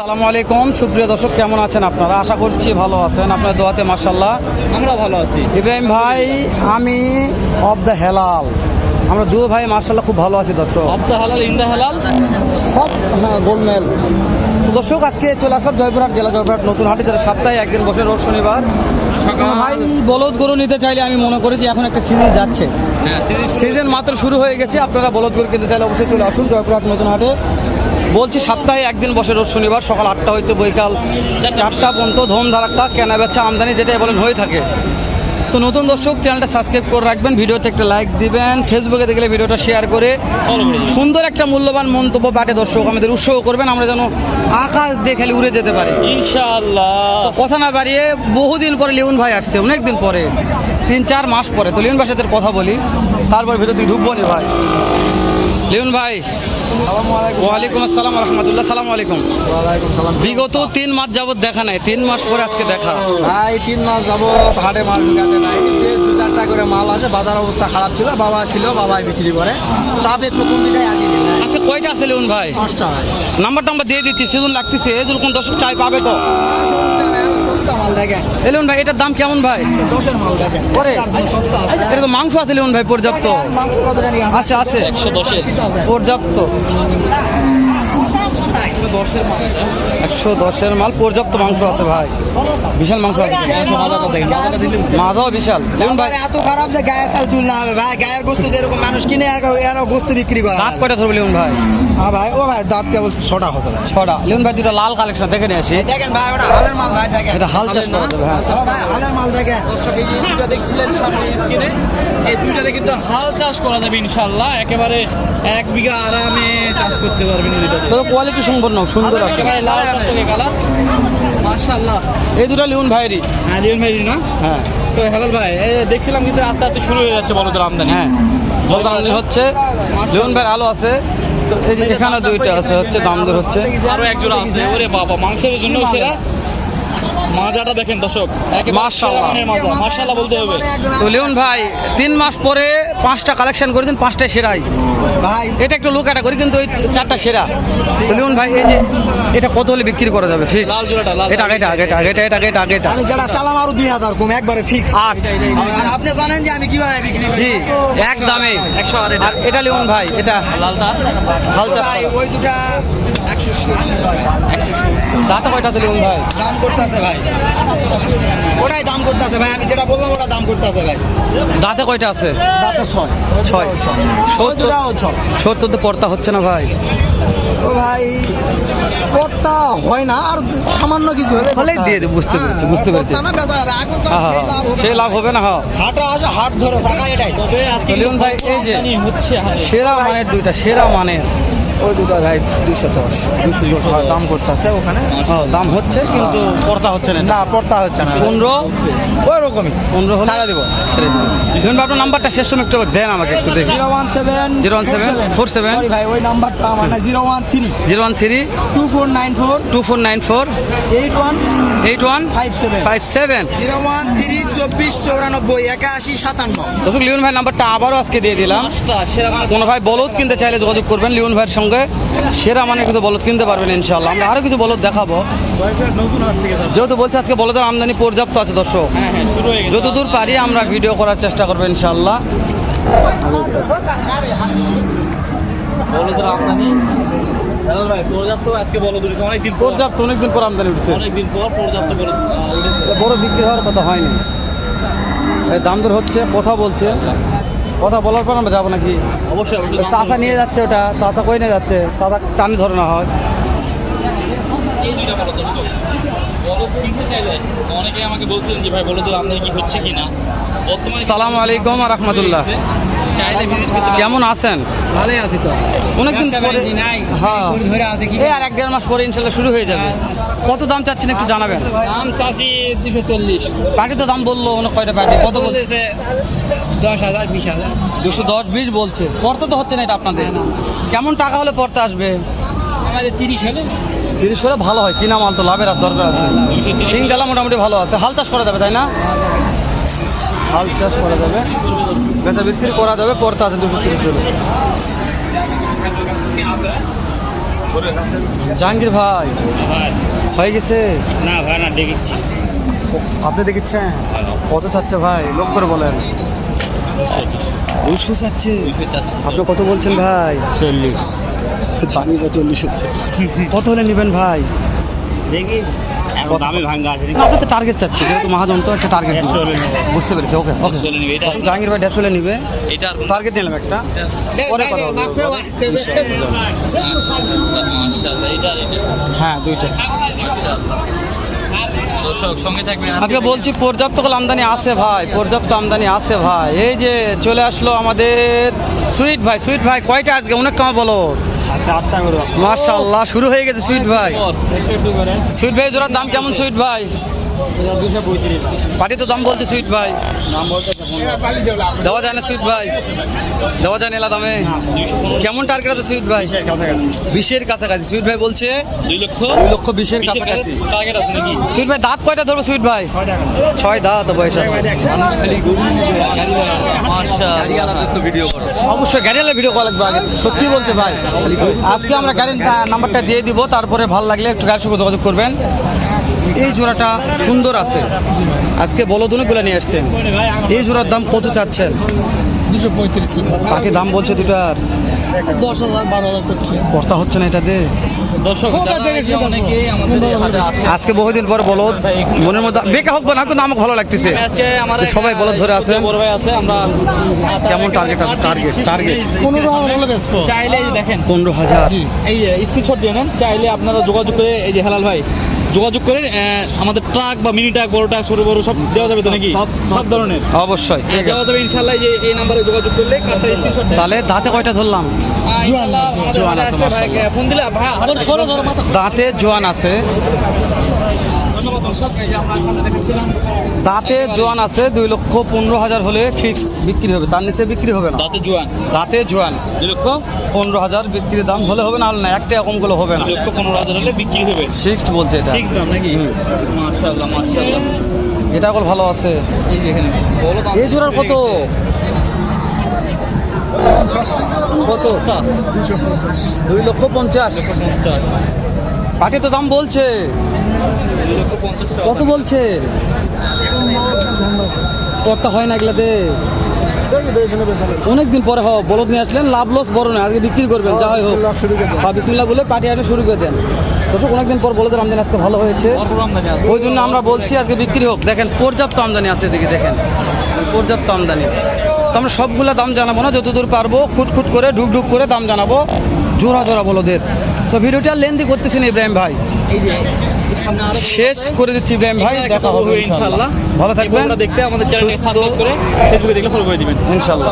সালামু আলাইকুম। সুপ্রিয় দর্শক কেমন আছেন আপনারা? আশা করছি ভালো আছেন। আপনার দোয়াতে মার্শাল্লাহ আমরা ভালো আছি। ইব্রাহিম ভাই আমি অফ দ্য হেলাল। আমরা দু ভাই মার্শাল্লাহ খুব ভালো আছি দর্শক। আব্দা হালাল ইন্দা হেলাল? সব হ্যাঁ গোলমেল দর্শক আজকে চলে আসলাম জয়পুরহাট জেলা জয়পুরহাট নতুন হাটে যারা সপ্তাহে একদিন বসে রোজ শনিবার। ভাই বলদ গরু নিতে চাইলে আমি মনে করি যে এখন একটা সিজন যাচ্ছে। হ্যাঁ, সিজন মাত্র শুরু হয়ে গেছে আপনারা বলদ গরু কিনতে চাইলে অবশ্যই চলে আসুন জয়পুরহাট নতুন হাটে। বলছি সপ্তাহে একদিন বসে রোজ শনিবার সকাল আটটা হইতে বৈকাল চারটা পর্যন্ত ধুম ধারাক্কা কেনা বেচা আমদানি যেটাই বলেন হয়ে থাকে। তো নতুন দর্শক চ্যানেলটা সাবস্ক্রাইব করে রাখবেন ভিডিওতে একটা লাইক দিবেন ফেসবুকে দেখলে ভিডিওটা শেয়ার করে। সুন্দর একটা মূল্যবান মন্তব্য পাঠে দর্শক আমাদের উৎসাহ করবেন আমরা যেন আকাশ দিয়ে খালি উড়ে যেতে পারি। ইনশাআল্লাহ। কথা না বাড়িয়ে বহুদিন পরে লিওন ভাই আসছে অনেক দিন পরে তিন চার মাস পরে। তো লিওন ভাই সাথে কথা বলি তারপর ভিতর তুই ঢুকবো নি ভাই। লিওন ভাই ওয়ালাইকুম আসসালাম রহমতুল্লাহ সালাম আলাইকুম। ওয়ালাইকুম সালাম। বিগত তিন মাস যাবত দেখা নাই তিন মাস পরে আজকে দেখা। ভাই তিন মাস যাব হাটে মাল ঢুকাতে নাই। দু চারটা করে মাল আসে বাজার অবস্থা খারাপ ছিল বাবা ছিল বাবাই বিক্রি করে। চাপ একটু কম দিটাই আসেনি। আজকে কয়টা আছে ভাই? পাঁচটা। নাম্বার টাম্বার দিয়ে দিচ্ছি সিজন লাগতেছে কোন দর্শক চাই পাবে তো? এলুন ভাই এটার দাম কেমন ভাই? মাংস আছে এলুন ভাই পর্যাপ্ত। আচ্ছা, আছে। পর্যাপ্ত। একশো দশের মাল। পর্যাপ্ত মাংস আছে ভাই। বিশাল মাংস আছে। মাজাও বিশাল। ভাই। এত খারাপ যে গায়ের তুলনা হবে ভাই। গায়ের বস্তু যেরকম মানুষ কিনে আর এর বস্তু বিক্রি করে দাঁত কয়টা ধরবে ভাই? হ্যাঁ ভাই ও ভাই দাঁত কেবল ছটা হচ্ছে ভাই। ছটা। ভাই দুটো লাল কালেকশন দেখে নিয়ে আসি। দেখেন ভাই ওটা হালের মাল ভাই দেখেন। এটা হাল চাষ করা যাবে হ্যাঁ। ভাই হালের মাল দেখেন। দর্শক এই দুইটা দেখছিলেন সামনে স্ক্রিনে। এই দুইটাতে কিন্তু হাল চাষ করা যাবে ইনশাআল্লাহ। একেবারে এক বিঘা আরামে চাষ করতে পারবেন এই দুইটাতে। কোয়ালিটি সম্পন্ন সুন্দর আছে লাল টকটকে কালার। মাশাআল্লাহ। এই দুটো লিউন ভাইরি হ্যাঁ লিউন ভাইরি না? হ্যাঁ। তো হেলাল ভাই দেখছিলাম কিন্তু আস্তে আস্তে শুরু হয়ে যাচ্ছে বলদের আমদানি হ্যাঁ। জলদানি হচ্ছে লিউন ভাই আলো আছে। এখানে দুইটা আছে হচ্ছে দাম দর হচ্ছে। আরও এক জোড়া আছে। ওরে বাবা মাংসের জন্য সেরা। মাজাটা দেখেন দর্শক মাশাআল্লাহ। বলতে হবে। তো লিওন ভাই তিন মাস পরে পাঁচটা কালেকশন করে দিন পাঁচটা সেরাই। ভাই। এটা একটু লোক একটা করি কিন্তু ওই চারটা সেরা। তো ভাই এই যে এটা কত হলে বিক্রি করা যাবে? ফিক্স এটা আগেটা আগেটা আগেটা এটা আগেটা আগেটা আমি যারা চালাম আরও দুই হাজার কম একবারে ফিক্স আট। আর আপনি জানেন যে আমি কীভাবে বিক্রি জি এক দামে। একশো আর এটা লিওন ভাই এটা লালটা? লালটা ভাই ওই দুটা একশো দাঁতা কয়টা আছে লিওন ভাই দাম করতেছে ভাই। ওটাই দাম করতেছে ভাই আমি যেটা বললাম ওটা দাম করতেছে ভাই। দাঁতে কয়টা আছে? দাঁতে ছয়। ছয়। ওই সত্তর দুটাও ছয়। সত্তর তো পড়তা হচ্ছে না ভাই। ও ভাই কর্তা হয় না আর সামান্য কিছু হলে হলেই দিয়ে দেব, বুঝতে পেরেছি, বুঝতে পেরেছি। না বেচা যাবে এখন তো হ্যাঁ সেই হ্যাঁ লাভ হবে সেই লাভ হবে না হ্যাঁ। হাটে আসে হাট ধরে থাকা এটাই। তবে আজকে ভাই, এই যে- হচ্ছে সেরা মানের দুইটা সেরা মানের। ওই দুটো ভাই দুশো। দশ দুশো দশ দাম করতেছে ওখানে? হ্যাঁ, দাম হচ্ছে কিন্তু পড়তা হচ্ছে না না পড়তা হচ্ছে না। পনেরো? ওই রকমই পনেরো ছাড়া দিব। ছেড়ে দিব। লিওন আপনার নাম্বারটা শেষ সময় একটু দেন আমাকে একটু দেখি। জিরো ওয়ান সেভেন 017 ভাই ওই নাম্বারটা আমার না zero one three. Zero one three two four nine four two four nine four eight one eight one five seven. Five seven. Zero one three চব্বিশ চৌরানব্বই একাশি সাতান্ন। দর্শক লিওন ভাই নাম্বারটা আবারও আজকে দিয়ে দিলাম। কোনো ভাই বলদ কিনতে চাইলে যোগাযোগ করবেন লিওন ভাইয়ের সঙ্গে। সেরা মানে কিছু বলদ কিনতে পারবেন ইনশাল্লাহ আমরা আরও কিছু বলদ দেখাবো। যেহেতু বলছে আজকে বলদের আমদানি পর্যাপ্ত আছে দর্শক। হ্যাঁ হ্যাঁ শুরু হয়ে গেছে। যতদূর পারি আমরা ভিডিও করার চেষ্টা করব ইনশাল্লাহ বলদের আমদানি। পর্যাপ্ত অনেকদিন পর। আমদানি উঠছে। অনেকদিন পর পর্যাপ্ত। বড় বিক্রি হওয়ার কথা হয়নি। দাম দর হচ্ছে কথা বলছে। কথা বলার পর আমরা যাব নাকি? অবশ্যই চাষা নিয়ে যাচ্ছে ওটা চাষা কই নিয়ে যাচ্ছে? চাষা টানে ধরে না হয় সালাম আলাইকুম রহমতুল্লাহ। চাইলে ভিজিট করতে কেমন আছেন? ভালোই আছি তো। অনেকদিন পরে নাই হ্যাঁ। ধরে আছে কি আর এক দেড় মাস পরে ইনশাল্লাহ শুরু হয়ে যাবে। কত দাম চাচ্ছেন একটু জানাবেন? দাম চাষি দুশো চল্লিশ। পার্টি তো দাম বলল অনেক কয়টা পার্টি? কত বলছে? দশ হাজার বিশ হাজার। দুশো দশ বিশ বলছে। পড়তে তো হচ্ছে না এটা আপনাদের। কেমন টাকা হলে পড়তে আসবে? আমাদের তিরিশ হলে। তিরিশ হলে ভালো হয়। কিনা মাল তো লাভের আর দরকার আছে। সিং ডালা মোটামুটি ভালো আছে। হাল চাষ করা যাবে তাই না? হাল চাষ করা যাবে বেচা বিক্রি করা যাবে পড়তে আছে দুশো তিরিশ জাহাঙ্গীর ভাই হয়ে গেছে? না ভাই না দেখিচ্ছি। আপনি দেখিচ্ছেন? কত চাচ্ছে ভাই? লোক করে বলেন। দুশো চাচ্ছে? আপনি কত বলছেন ভাই? চল্লিশ। দামি চল্লিশ হচ্ছে। কত হলে নেবেন ভাই? দেখি। এখন দামে ভাঙ্গা আছে আপনি তো টার্গেট চাচ্ছি যেহেতু মহাজন তো একটা টার্গেট। বুঝতে পেরেছি ওকে ওকে চলে নিবে এটা জাহাঙ্গীর ভাই দেড়শো হলে নিবে। এটা আর টার্গেট নিলাম একটা। পরে কথা হবে। মাশাআল্লাহ এটা আর এটা হ্যাঁ দুইটা। আজকে। বলছি পর্যাপ্ত করে আমদানি আছে ভাই পর্যাপ্ত আমদানি আছে ভাই। এই যে চলে আসলো আমাদের সুইট ভাই সুইট ভাই কয়টা আজকে? অনেক কমা বলো। মাশাল্লাহ শুরু হয়ে গেছে সুইট ভাই। সুইট ভাই জোড়ার দাম কেমন সুইট ভাই? দুশো পঁয়ত্রিশ। পাটি তো দাম বলছে সুইট ভাই। দাম বলছে দেওয়া যায় না সুইট ভাই। দেওয়া যায় না এলা দামে। কেমন টার্গেট আছে সুইট ভাই? বিশের কাছাকাছি। সুইট ভাই বলছে দুই লক্ষ। দুই লক্ষ বিশের কাছাকাছি। টার্গেট আছে নাকি? সুইট ভাই দাঁত কয়টা ধরবো সুইট ভাই? ছয় দাঁত বয়স আছে। মানুষ খালি মাশাআল্লাহ অবশ্যই গাড়িওয়ালা ভিডিও কল লাগবে আগে। সত্যি বলছে ভাই। আজকে আমরা গাড়ির নাম্বারটা দিয়ে দিব তারপরে ভালো লাগলে একটু গাড়ির সঙ্গে যোগাযোগ করবেন। এই জোড়াটা সুন্দর আছে। আজকে বলদুনিগুলো নিয়ে আসছেন। এই জোড়ার দাম কত চাচ্ছেন? দুশো পঁয়ত্রিশ তাকে দাম বলছে দুটার। দশ হাজার বারো হাজার করছে কর্তা হচ্ছে না এটা দে দর্শক যারা দেখে এসে শুনে অনেকেই আমাদের এই হাটে আসে আজকে বহুদিন পর বলদ। মনের মধ্যে বেকা হোক না কিন্তু আমাকে ভালো লাগতেছে। সবাই বলদ ধরে আছে। কেমন টার্গেট আছে? টার্গেট টার্গেট পনেরো হাজার। চাইলে দেখেন পনেরো হাজার। এই স্ক্রিনশট দিয়ে নেন। চাইলে আপনারা যোগাযোগ করে এই যে হেলাল ভাই যোগাযোগ করে আমাদের ট্রাক বা মিনি ট্রাক বড় ট্রাক ছোট বড় সব দেওয়া যাবে তো নাকি? সব- সব ধরনের? অবশ্যই ঠিক দেওয়া আছে। যাবে ইনশাল্লাহ এই যে এই নাম্বারে যোগাযোগ করলে তাহলে দাঁতে কয়টা ধরলাম? জোয়ান আছে, মাশাআল্লাহ। ফোন দিলে ভাই সরো ধরো মাথা দাঁতে জোয়ান আছে। দাঁতে জোয়ান আছে দুই লক্ষ পনেরো হাজার হলে ফিক্সড বিক্রি হবে। তার নিচে বিক্রি হবে না। দাঁতে জোয়ান? দাঁতে জোয়ান। দুই লক্ষ? পনেরো হাজার বিক্রির দাম হলে হবে না হলে না একটা এরকমগুলো হবে না। লক্ষ পনেরো হাজার হলে বিক্রি হবে। ফিক্সড বলছে এটা। ফিক্স দাম নাকি? মাশাআল্লাহ মাশাআল্লাহ। এটা কল ভালো আছে। এই যে এখানে এই জোড়ার কত? কত? দুই লক্ষ পঞ্চাশ। পঞ্চাশ। পাটি তো দাম বলছে। কত বলছে? কত হয় না এগুলাতে। অনেকদিন পরে হ বলদ নিয়ে আসলেন লাভ লস বড় না আজকে বিক্রি করবেন যা হয় হোক। হ্যাঁ বিসমিল্লাহ বলে পাটি আনে শুরু করে দেন। দর্শক অনেকদিন পর বলদের আমদানি আজকে ভালো হয়েছে। ওই জন্য আমরা বলছি আজকে বিক্রি হোক। দেখেন পর্যাপ্ত আমদানি আছে এদিকে দেখেন। পর্যাপ্ত আমদানি। তো আমরা সবগুলো দাম জানাব না যতদূর পারব খুট খুট করে ঢুক ঢুক করে দাম জানাব। জোড়া জোড়া বলোদের তো ভিডিওটা লেন্দি করতেছেন ইব্রাহিম ভাই। শেষ করে দিচ্ছি ইব্রাহিম ভাই দেখা হবে ইনশাআল্লাহ ভালো থাকবেন দেখতে আমাদের চ্যানেলটি সাবস্ক্রাইব করে ফেসবুকে দেখলে ফলো করে দিবেন। ইনশাআল্লাহ